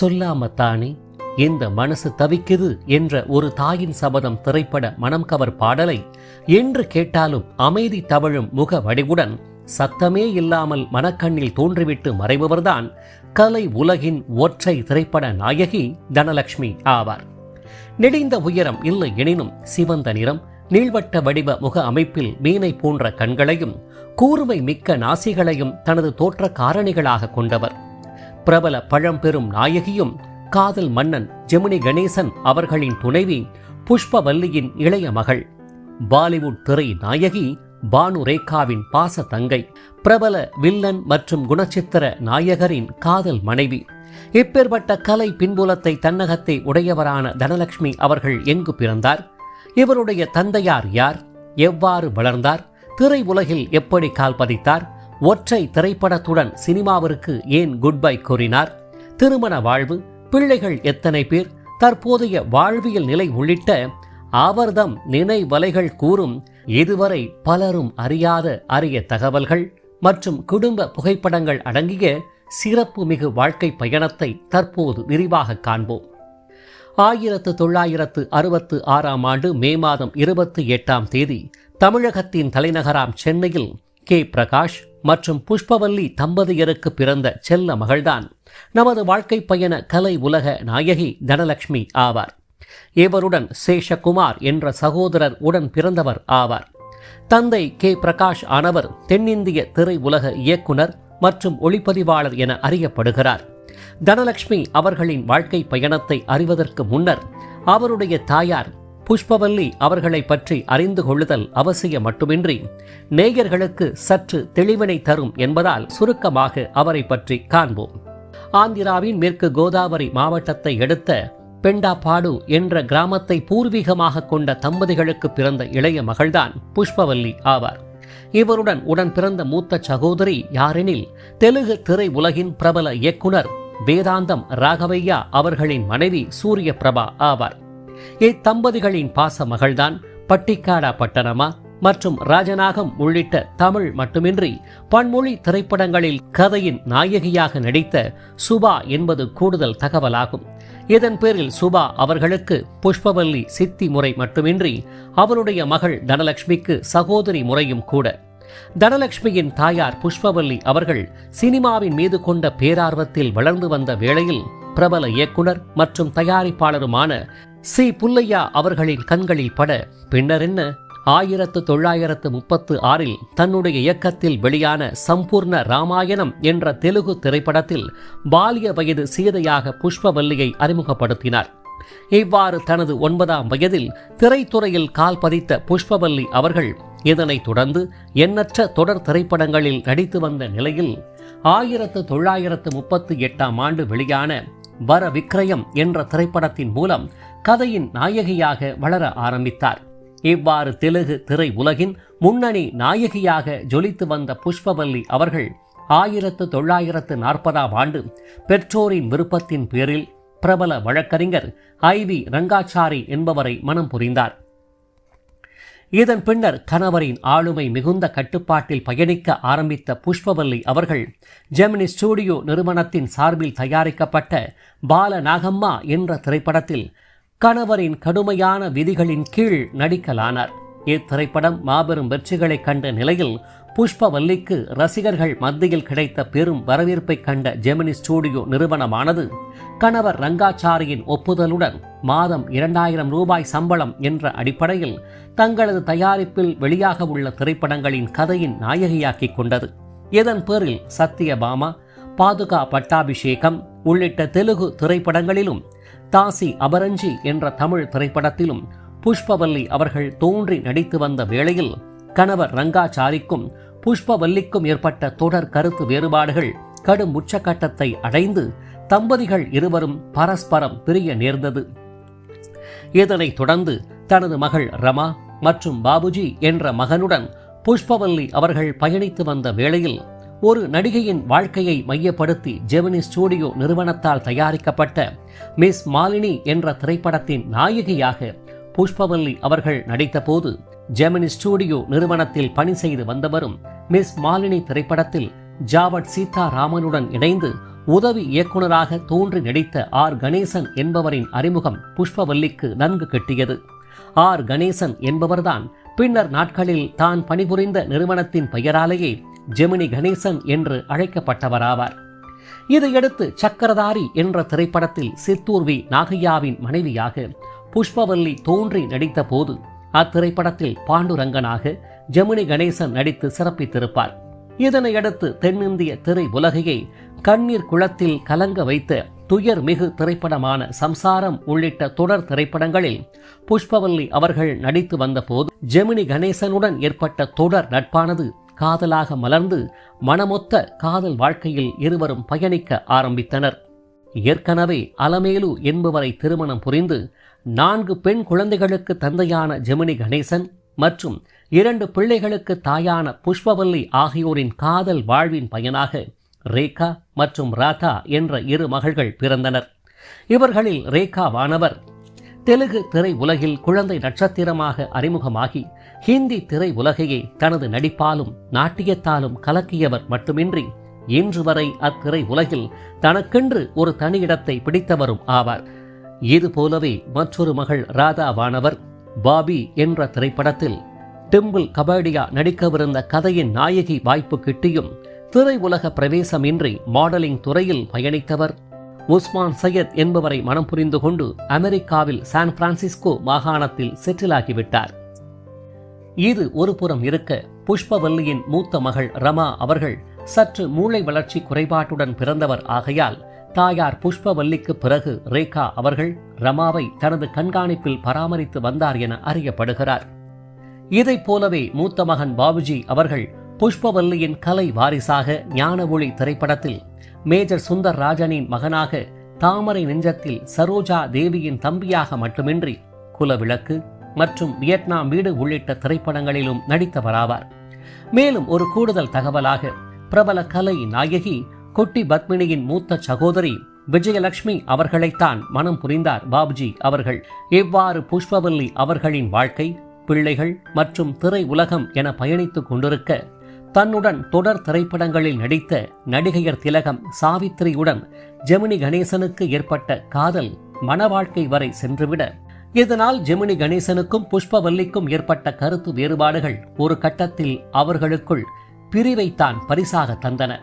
சொல்லாமத்தானே? இந்த மனசு தவிக்குது? என்ற ஒரு தாயின் சபதம் திரைப்பட மனம் கவர் பாடலை என்று கேட்டாலும் அமைதி தவழும் முக வடிவுடன் சத்தமே இல்லாமல் மனக்கண்ணில் தோன்றிவிட்டு மறைபவர்தான் கலை உலகின் ஒற்றை திரைப்பட நாயகி தனலட்சுமி ஆவார். நெடிந்த உயரம் இல்லை எனினும் சிவந்த நிறம் நீள்வட்ட வடிவ முக அமைப்பில் மீனை போன்ற கண்களையும் கூர்மை மிக்க நாசிகளையும் தனது தோற்ற காரணிகளாக கொண்டவர். பிரபல பழம்பெரும் நாயகியும் காதல் மன்னன் ஜெமினி கணேசன் அவர்களின் துணைவி புஷ்பவல்லியின் இளைய மகள். பாலிவுட் திரை நாயகி பானு ரேகாவின் பாச தங்கை. பிரபல வில்லன் மற்றும் குணச்சித்திர நாயகரின் காதல் மனைவி. இப்பேற்பட்ட கலை பின்புலத்தை தன்னகத்தை உடையவரான தனலட்சுமி அவர்கள் எங்கு பிறந்தார்? இவருடைய தந்தையார் யார்? எவ்வாறு வளர்ந்தார்? திரை உலகில் எப்படி கால் பதித்தார்? ஒற்றை திரைப்படத்துடன் சினிமாவிற்கு ஏன் குட் பை கூறினார்? திருமண வாழ்வு பிள்ளைகள் எத்தனை பேர் தற்போதைய வாழ்வியல் நிலை உள்ளிட்ட அவர்தம் நினைவலைகள் கூறும் இதுவரை பலரும் அறியாத அரிய தகவல்கள் மற்றும் குடும்ப புகைப்படங்கள் அடங்கிய சிறப்பு மிகு வாழ்க்கை பயணத்தை தற்போது விரிவாக காண்போம். ஆயிரத்து தொள்ளாயிரத்து அறுபத்து ஆறாம் ஆண்டு மே மாதம் இருபத்தி எட்டாம் தேதி தமிழகத்தின் தலைநகராம் சென்னையில் கே. பிரகாஷ் மற்றும் புஷ்பவல்லி தம்பதியருக்கு பிறந்த செல்ல மகள்தான். நமது வாழ்க்கை பயண கலை உலக நாயகி தனலட்சுமி ஆவார். இவருடன் சேஷகுமார் என்ற சகோதரர் உடன் பிறந்தவர் ஆவார். தந்தை கே. பிரகாஷ் ஆனவர் தென்னிந்திய திரை உலக இயக்குனர் மற்றும் ஒளிப்பதிவாளர் என அறியப்படுகிறார். தனலட்சுமி அவர்களின் வாழ்க்கை பயணத்தை அறிவதற்கு முன்னர் அவருடைய தாயார் புஷ்பவல்லி அவர்களை பற்றி அறிந்து கொள்ளுதல் அவசியம் மட்டுமின்றி நேயர்களுக்கு சற்று தெளிவினை தரும் என்பதால் சுருக்கமாக அவரை பற்றி காண்போம். ஆந்திராவின் மேற்கு கோதாவரி மாவட்டத்தை எடுத்த பெண்டாபாடு என்ற கிராமத்தை பூர்வீகமாக கொண்ட தம்பதிகளுக்கு பிறந்த இளைய மகள்தான் புஷ்பவல்லி ஆவார். இவருடன் உடன் பிறந்த மூத்த சகோதரி யாரெனில் தெலுங்கு திரை உலகின் பிரபல இயக்குனர் வேதாந்தம் ராகவையா அவர்களின் மனைவி சூரிய பிரபா ஆவார். இத்தம்பதிகளின் பாச மகள்தான் பட்டிக்காடா பட்டணமா மற்றும் ராஜநாகம் உள்ளிட்ட தமிழ் மட்டுமின்றி பன்மொழி திரைப்படங்களில் கதையின் நாயகியாக நடித்த சுபா என்பது கூடுதல் தகவலாகும். இதன் பேரில் சுபா அவர்களுக்கு புஷ்பவல்லி சித்தி முறை மட்டுமின்றி அவருடைய மகள் தனலட்சுமிக்கு சகோதரி முறையும் கூட. தனலட்சுமியின் தாயார் புஷ்பவல்லி அவர்கள் சினிமாவின் மீது கொண்ட பேரார்வத்தில் வளர்ந்து வந்த வேளையில் பிரபல இயக்குனர் மற்றும் தயாரிப்பாளருமான சி. புல்லையா அவர்களின் கண்களில் பட. பின்னர் என்ன? ஆயிரத்து தொள்ளாயிரத்து முப்பத்து ஆறில் தன்னுடைய இயக்கத்தில் வெளியான சம்பூர்ண ராமாயணம் என்ற தெலுங்கு திரைப்படத்தில் பாலிய வயது சீதையாக புஷ்பவல்லியை அறிமுகப்படுத்தினார். இவ்வாறு தனது ஒன்பதாம் வயதில் திரைத்துறையில் கால் பதித்த புஷ்பவல்லி அவர்கள் இதனைத் தொடர்ந்து எண்ணற்ற தொடர் திரைப்படங்களில் நடித்து வந்த நிலையில் ஆயிரத்து தொள்ளாயிரத்து முப்பத்தி எட்டாம் ஆண்டு வெளியான வர விக்ரயம் என்ற திரைப்படத்தின் மூலம் கதையின் நாயகியாக வளர ஆரம்பித்தார். இவ்வாறு தெலுங்கு திரை உலகின் முன்னணி நாயகியாக ஜொலித்து வந்த புஷ்பவல்லி அவர்கள் ஆயிரத்து தொள்ளாயிரத்து நாற்பதாம் ஆண்டு பெற்றோரின் விருப்பத்தின் பேரில் பிரபல வழக்கறிஞர் ஐ வி ரங்காச்சாரி என்பவரை மனம் புரிந்தார். இதன் பின்னர் கணவரின் ஆளுமை மிகுந்த கட்டுப்பாட்டில் பயணிக்க ஆரம்பித்த புஷ்பவல்லி அவர்கள் ஜெமினி ஸ்டூடியோ நிறுவனத்தின் சார்பில் தயாரிக்கப்பட்ட பால நாகம்மா என்ற திரைப்படத்தில் கணவரின் கடுமையான விதிகளின் கீழ் நடிக்கலானார். இத்திரைப்படம் மாபெரும் வெற்றிகளை கண்ட நிலையில் புஷ்பவல்லிக்கு ரசிகர்கள் மத்தியில் கிடைத்த பெரும் வரவேற்பை கண்ட ஜெமினி ஸ்டூடியோ நிறுவனமானது கணவர் ரங்காச்சாரியின் ஒப்புதலுடன் மாதம் இரண்டாயிரம் ரூபாய் சம்பளம் என்ற அடிப்படையில் தங்களது தயாரிப்பில் வெளியாக உள்ள திரைப்படங்களின் கதையின் நாயகியாக்கிக் கொண்டது. இதன் பேரில் சத்யபாமா பாதுகா பட்டாபிஷேகம் உள்ளிட்ட தெலுங்கு திரைப்படங்களிலும் தாசி அபரஞ்சி என்ற தமிழ் திரைப்படத்திலும் புஷ்பவல்லி அவர்கள் தோன்றி நடித்து வந்த வேளையில் கணவர் ரங்காச்சாரிக்கும் புஷ்பவல்லிக்கும் ஏற்பட்ட தொடர் கருத்து வேறுபாடுகள் கடும் உச்சக்கட்டத்தை அடைந்து தம்பதிகள் இருவரும் பரஸ்பரம் பிரிய நேர்ந்தது. இதனைத் தொடர்ந்து தனது மகள் ரமா மற்றும் பாபுஜி என்ற மகனுடன் புஷ்பவல்லி அவர்கள் பயணித்து வந்த வேளையில் ஒரு நடிகையின் வாழ்க்கையை மையப்படுத்தி ஜெமினி ஸ்டூடியோ நிறுவனத்தால் தயாரிக்கப்பட்ட மிஸ் மாலினி என்ற திரைப்படத்தின் நாயகியாக புஷ்பவல்லி அவர்கள் நடித்தபோது ஜெமினி ஸ்டூடியோ நிறுவனத்தில் பணி செய்து வந்தவரும் மிஸ் மாலினி திரைப்படத்தில் ஜாவட் சீதாராமனுடன் இணைந்து உதவி இயக்குனராக தோன்றி நடித்த ஆர் கணேசன் என்பவரின் அறிமுகம் புஷ்பவல்லிக்கு நன்கு கிட்டியது. ஆர் கணேசன் என்பவர்தான் பின்னர் நாட்களில் தான் பணிபுரிந்த நிறுவனத்தின் பெயராலேயே ஜெமினி கணேசன் என்று அழைக்கப்பட்டவராவார். இதையடுத்து சக்கரதாரி என்ற திரைப்படத்தில் சித்தூர்வி நாகையாவின் மனைவியாக புஷ்பவல்லி தோன்றி நடித்த போது அத்திரைப்படத்தில் பாண்டுரங்கனாக ஜெமினி கணேசன் நடித்து சிறப்பித்திருப்பார். இதனையடுத்து தென்னிந்திய திரை உலகையை கண்ணீர் குளத்தில் கலங்க வைத்த துயர் மிகு திரைப்படமான சம்சாரம் உள்ளிட்ட தொடர் திரைப்படங்களில் புஷ்பவல்லி அவர்கள் நடித்து வந்தபோது ஜெமினி கணேசனுடன் ஏற்பட்ட தொடர் நட்பானது காதலாக மலர்ந்து மனமொத்த காதல் வாழ்க்கையில் இருவரும் பயணிக்க ஆரம்பித்தனர். ஏற்கனவே அலமேலு என்பவரை திருமணம் புரிந்து நான்கு பெண் குழந்தைகளுக்கு தந்தையான ஜெமினி கணேசன் மற்றும் இரண்டு பிள்ளைகளுக்கு தாயான புஷ்பவல்லி ஆகியோரின் காதல் வாழ்வின் பயனாக ரேகா மற்றும் ராதா என்ற இரு மகள்கள் பிறந்தனர். இவர்களில் ரேகா வானவர் தெலுங்கு திரை உலகில் குழந்தை நட்சத்திரமாக அறிமுகமாகி ஹிந்தி திரை உலகையே தனது நடிப்பாலும் நாட்டியத்தாலும் கலக்கியவர் மட்டுமின்றி இன்று வரை அத்திரை உலகில் தனக்கென்று ஒரு தனியிடத்தை பிடித்தவரும் ஆவார். இது போலவே மற்றொரு மகள் ராதாவானவர் பாபி என்ற திரைப்படத்தில் டிம்பிள் கபாடியா நடிக்கவிருந்த கதையின் நாயகி வாய்ப்பு கிட்டியும் திரை உலக பிரவேசமின்றி மாடலிங் துறையில் பயணித்தவர். உஸ்மான் சையத் என்பவரை மனம் புரிந்து கொண்டு அமெரிக்காவில் சான் பிரான்சிஸ்கோ மாகாணத்தில் செட்டிலாகிவிட்டார். இது ஒரு புறம் இருக்க புஷ்பவல்லியின் மூத்த மகள் ரமா அவர்கள் சற்று மூளை வளர்ச்சி குறைபாட்டுடன் பிறந்தவர் ஆகையால் தாயார் புஷ்பவல்லிக்கு பிறகு ரேகா அவர்கள் ரமாவை தனது கண்காணிப்பில் பராமரித்து வந்தார் என அறியப்படுகிறார். இதைப் போலவே மூத்த மகன் பாபுஜி அவர்கள் புஷ்பவல்லியின் கலை வாரிசாக ஞான ஒளி திரைப்படத்தில் மேஜர் சுந்தர் ராஜனின் மகனாக தாமரை நெஞ்சத்தில் சரோஜா தேவியின் தம்பியாக மட்டுமின்றி குலவிளக்கு மற்றும் வியட்நாம் வீடு உள்ளிட்ட திரைப்படங்களிலும் நடித்தவராவார். மேலும் ஒரு கூடுதல் தகவலாக பிரபல கலை நாயகி குட்டி பத்மினியின் மூத்த சகோதரி விஜயலட்சுமி அவர்களைத்தான் மனம் புரிந்தார் பாபுஜி அவர்கள். இவ்வாறு புஷ்பவல்லி அவர்களின் வாழ்க்கை பிள்ளைகள் மற்றும் திரை உலகம் என பயணித்துக் கொண்டிருக்க தன்னுடன் தொடர் திரைப்படங்களில் நடித்த நடிகையர் திலகம் சாவித்திரியுடன் ஜெமினி கணேசனுக்கு ஏற்பட்ட காதல் மன வாழ்க்கை வரை சென்றுவிட இதனால் ஜெமினி கணேசனுக்கும் புஷ்பவல்லிக்கும் ஏற்பட்ட கருத்து வேறுபாடுகள் ஒரு கட்டத்தில் அவர்களுக்குள் பிரிவைத்தான் பரிசாக தந்தன.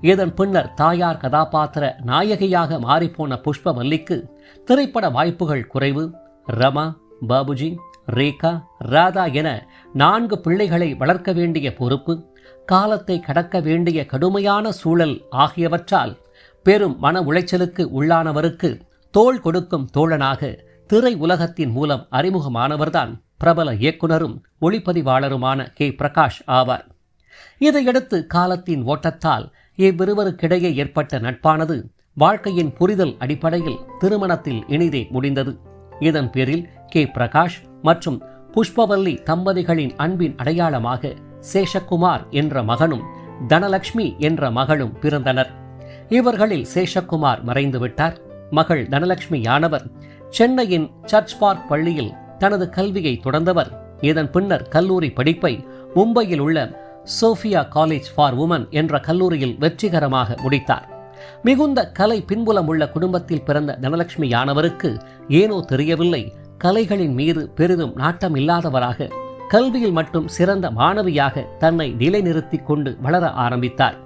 இதன் பின்னர் தாயார் கதாபாத்திர நாயகியாக மாறிப்போன புஷ்பவல்லிக்கு திரைப்பட வாய்ப்புகள் குறைவு. ரமா பாபுஜி ரேகா ராதா என நான்கு பிள்ளைகளை வளர்க்க வேண்டிய பொறுப்பு காலத்தை கடக்க வேண்டிய கடுமையான சூழல் ஆகியவற்றால் பெரும் மன உளைச்சலுக்கு உள்ளானவருக்கு தோள் கொடுக்கும் தோழனாக திரை உலகத்தின் மூலம் அறிமுகமானவர்தான் பிரபல இயக்குனரும் ஒளிப்பதிவாளருமான கே. பிரகாஷ் ஆவார். இதையடுத்து காலத்தின் ஓட்டத்தால் இவ்விருவருக்கிடையே ஏற்பட்ட நட்பானது வாழ்க்கையின் புரிதல் அடிப்படையில் திருமணத்தில் இனிதே முடிந்தது. இதன் பேரில் கே. பிரகாஷ் மற்றும் புஷ்பவல்லி தம்பதிகளின் அன்பின் அடையாளமாக சேஷகுமார் என்ற மகனும் தனலட்சுமி என்ற மகளும் பிறந்தனர். இவர்களில் சேஷகுமார் மறைந்துவிட்டார். மகள் தனலட்சுமியானவர் சென்னையின் சர்ச் பார்க் பள்ளியில் தனது கல்வியை தொடர்ந்தவர். இதன் பின்னர் கல்லூரி படிப்பை மும்பையில் உள்ள சோஃபியா காலேஜ் ஃபார் உமன் என்ற கல்லூரியில் வெற்றிகரமாக முடித்தார். மிகுந்த கலை பின்புலம் உள்ள குடும்பத்தில் பிறந்த தனலட்சுமியானவருக்கு ஏனோ தெரியவில்லை. கலைகளின் மீது பெரிதும் நாட்டம் இல்லாதவராக கல்வியில் மட்டும் சிறந்த மாணவியாக தன்னை நிலைநிறுத்திக் கொண்டு வளர ஆரம்பித்தார்.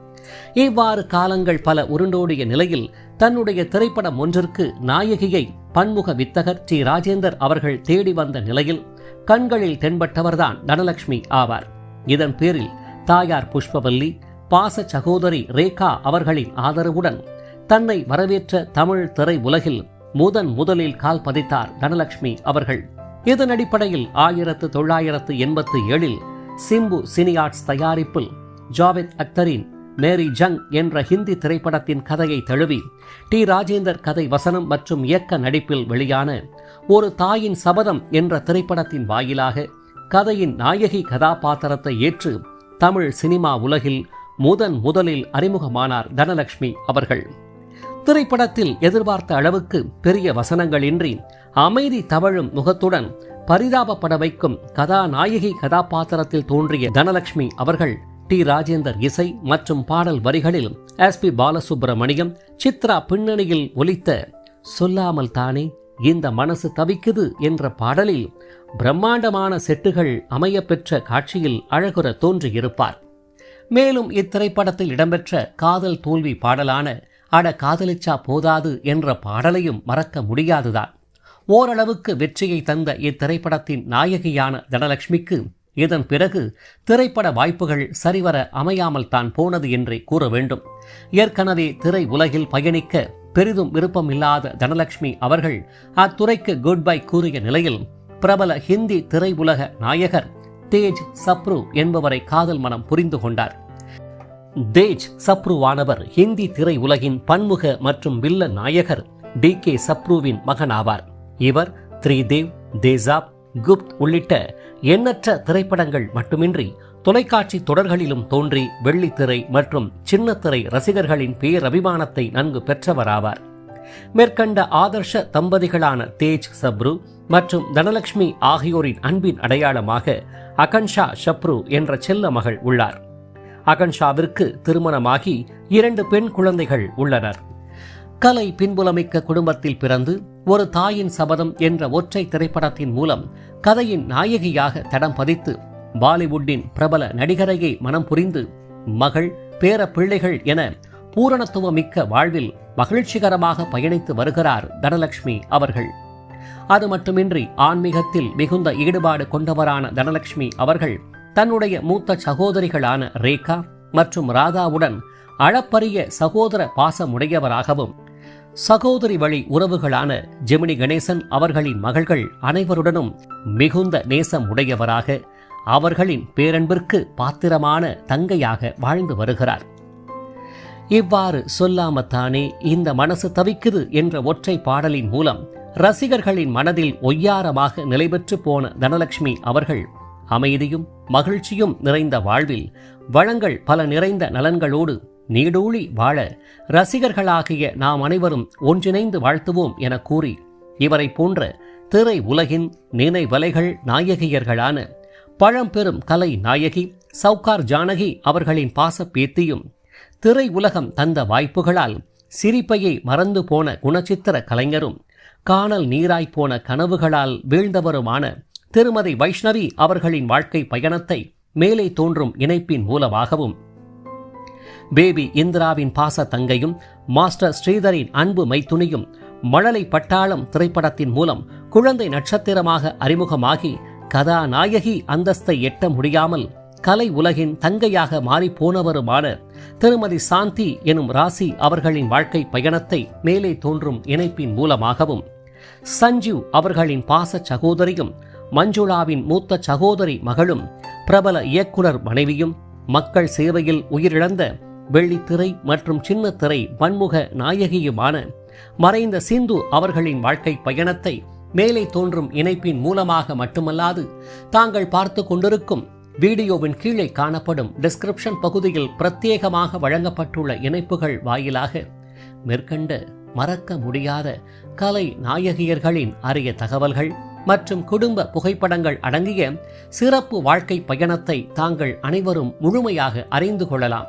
இவ்வாறு காலங்கள் பல உருண்டோடிய நிலையில் தன்னுடைய திரைப்படம் ஒன்றிற்கு நாயகியை பன்முக வித்தகர் டி. ராஜேந்தர் அவர்கள் தேடி வந்த நிலையில் கண்களில் தென்பட்டவர்தான் தனலட்சுமி ஆவார். இதன் பேரில் தாயார் புஷ்பவல்லி பாச சகோதரி ரேகா அவர்களின் ஆதரவுடன் தன்னை வரவேற்ற தமிழ் திரை உலகில் முதன் முதலில் கால் பதித்தார் தனலட்சுமி அவர்கள். இதன் அடிப்படையில் ஆயிரத்து தொள்ளாயிரத்து எண்பத்தி ஏழில் சிம்பு சினி ஆர்ட்ஸ் தயாரிப்பில் ஜாவேத் அக்தரின் மேரி ஜங் என்ற ஹிந்தி திரைப்படத்தின் கதையை தழுவி டி. ராஜேந்தர் கதை வசனம் மற்றும் இயக்க நடிப்பில் வெளியான ஒரு தாயின் சபதம் என்ற திரைப்படத்தின் வாயிலாக கதையின் நாயகி கதாபாத்திரத்தை ஏற்று தமிழ் சினிமா உலகில் முதன் முதலில் அறிமுகமானார் தனலட்சுமி அவர்கள். திரைப்படத்தில் எதிர்பார்த்த அளவுக்கு பெரிய வசனங்களின்றி அமைதி தவழும் முகத்துடன் பரிதாபப்பட வைக்கும் கதாநாயகி கதாபாத்திரத்தில் தோன்றிய தனலட்சுமி அவர்கள் டி ராஜேந்தர் இசை மற்றும் பாடல் வரிகளில் எஸ் பி பாலசுப்பிரமணியம் சித்ரா பின்னணியில் ஒலித்த சொல்லாமல் தானே இந்த மனசு தவிக்குது என்ற பாடலில் பிரம்மாண்டமான செட்டுகள் அமையப்பெற்ற காட்சியில் அழகுற தோன்றியிருப்பார். மேலும் இத்திரைப்படத்தில் இடம்பெற்ற காதல் தோல்வி பாடலான அட காதலிச்சா போதாது என்ற பாடலையும் மறக்க முடியாதுதான். ஓரளவுக்கு வெற்றியை தந்த இத்திரைப்படத்தின் நாயகியான தனலட்சுமிக்கு இதன் பிறகு திரைப்பட வாய்ப்புகள் சரிவர அமையாமல் தான் போனது என்றே கூற வேண்டும். ஏற்கனவே திரை உலகில் பயணிக்க பெரிதும் விருப்பமில்லாத தனலட்சுமி அவர்கள் அத்துறைக்கு குட் பை கூறிய நிலையில் பிரபல ஹிந்தி திரையுலக நாயகர் தேஜ் சப்ரு என்பவரை காதல் மனம் புரிந்து கொண்டார். தேஜ் சப்ருவானவர் ஹிந்தி திரை உலகின் பன்முக மற்றும் வில்ல நாயகர் டி கே சப்ருவின் மகன் ஆவார் இவர் த்ரீதேவ் தேசாப் குப்த் உள்ளிட்ட எண்ணற்ற திரைப்படங்கள் மட்டுமின்றி தொலைக்காட்சி தொடர்களிலும் தோன்றி வெள்ளித்திரை மற்றும் சின்னத்திரை ரசிகர்களின் பேரபிமானத்தை நன்கு பெற்றவராவார். மேற்கண்ட ஆதர்ஷ தம்பதிகளான தேஜ் சப்ரு மற்றும் தனலட்சுமி ஆகியோரின் அன்பின் அடையாளமாக அகன்ஷா ஷப்ரு என்ற செல்ல மகள் உள்ளார். அகன்ஷாவிற்கு திருமணமாகி இரண்டு பெண் குழந்தைகள் உள்ளனர். கலை பின்புலமிக்க குடும்பத்தில் பிறந்து ஒரு தாயின் சபதம் என்ற ஒற்றை திரைப்படத்தின் மூலம் கதையின் நாயகியாக தடம் பதித்து பாலிவுட்டின் பிரபல நடிகரையை மனம் புரிந்து மகள் பேர பிள்ளைகள் என பூரணத்துவமிக்க வாழ்வில் மகிழ்ச்சிகரமாக பயணித்து வருகிறார் தனலட்சுமி அவர்கள். அது மட்டுமின்றி ஆன்மீகத்தில் மிகுந்த ஈடுபாடு கொண்டவரான தனலட்சுமி அவர்கள் தன்னுடைய மூத்த சகோதரிகளான ரேகா மற்றும் ராதாவுடன் அளப்பரிய சகோதர பாசமுடையவராகவும் சகோதரி வழி உறவுகளான ஜெமினி கணேசன் அவர்களின் மகள்கள் அனைவருடனும் மிகுந்த நேசம் உடையவராக அவர்களின் பேரன்பிற்கு பாத்திரமான தங்கையாக வாழ்ந்து வருகிறார். இவ்வாறு சொல்லாமத்தானே இந்த மனசு தவிக்குது என்ற ஒற்றை பாடலின் மூலம் ரசிகர்களின் மனதில் ஒய்யாரமாக நிலைபெற்று போன தனலட்சுமி அவர்கள் அமைதியும் மகிழ்ச்சியும் நிறைந்த வாழ்வில் வளங்கள் பல நிறைந்த நலன்களோடு நீடூழி வாழ ரசிகர்களாகிய நாம் அனைவரும் ஒன்றிணைந்து வாழ்த்துவோம் என கூறி இவரை போன்ற திரை உலகின் நினைவலைகள் நாயகியர்களான பழம்பெரும் கலை நாயகி சவுகார் ஜானகி அவர்களின் பாசப்பேத்தியும் திரை உலகம் தந்த வாய்ப்புகளால் சிரிப்பையை மறந்து போன குணச்சித்திர கலைஞரும் காணல் நீராய் போன கனவுகளால் வீழ்ந்தவருமான திருமதி வைஷ்ணவி அவர்களின் வாழ்க்கை பயணத்தை மேலே தோன்றும் இணைப்பின் மூலமாகவும் பேபி இந்திராவின் பாச தங்கையும் மாஸ்டர் ஸ்ரீதரின் அன்பு மைத்துணியும் மழலை பட்டாளம் திரைப்படத்தின் மூலம் குழந்தை நட்சத்திரமாக அறிமுகமாகி கதாநாயகி அந்தஸ்தை எட்ட முடியாமல் கலை உலகின் தங்கையாக மாறிப் போனவருமான திருமதி சாந்தி எனும் ராசி அவர்களின் வாழ்க்கை பயணத்தை மேலே தோன்றும் இணைப்பின் மூலமாகவும் சஞ்சீவ் அவர்களின் பாச சகோதரியும் மஞ்சுளாவின் மூத்த சகோதரி மகளும் பிரபல இயக்குனர் மனைவியும் மக்கள் சேவையில் உயிரிழந்த வெள்ளித்திரை மற்றும் சின்னத்திரை பன்முக நாயகியுமான மறைந்த சிந்து அவர்களின் வாழ்க்கை பயணத்தை மேலே தோன்றும் இணைப்பின் மூலமாக மட்டுமல்லாது தாங்கள் பார்த்து கொண்டிருக்கும் வீடியோவின் கீழே காணப்படும் டிஸ்கிரிப்ஷன் பகுதியில் பிரத்யேகமாக வழங்கப்பட்டுள்ள இணைப்புகள் வாயிலாக மேற்கண்ட மறக்க முடியாத கலை நாயகியர்களின் அரிய தகவல்கள் மற்றும் குடும்ப புகைப்படங்கள் அடங்கிய சிறப்பு வாழ்க்கை பயணத்தை தாங்கள் அனைவரும் முழுமையாக அறிந்து கொள்ளலாம்.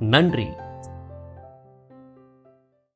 நன்றி.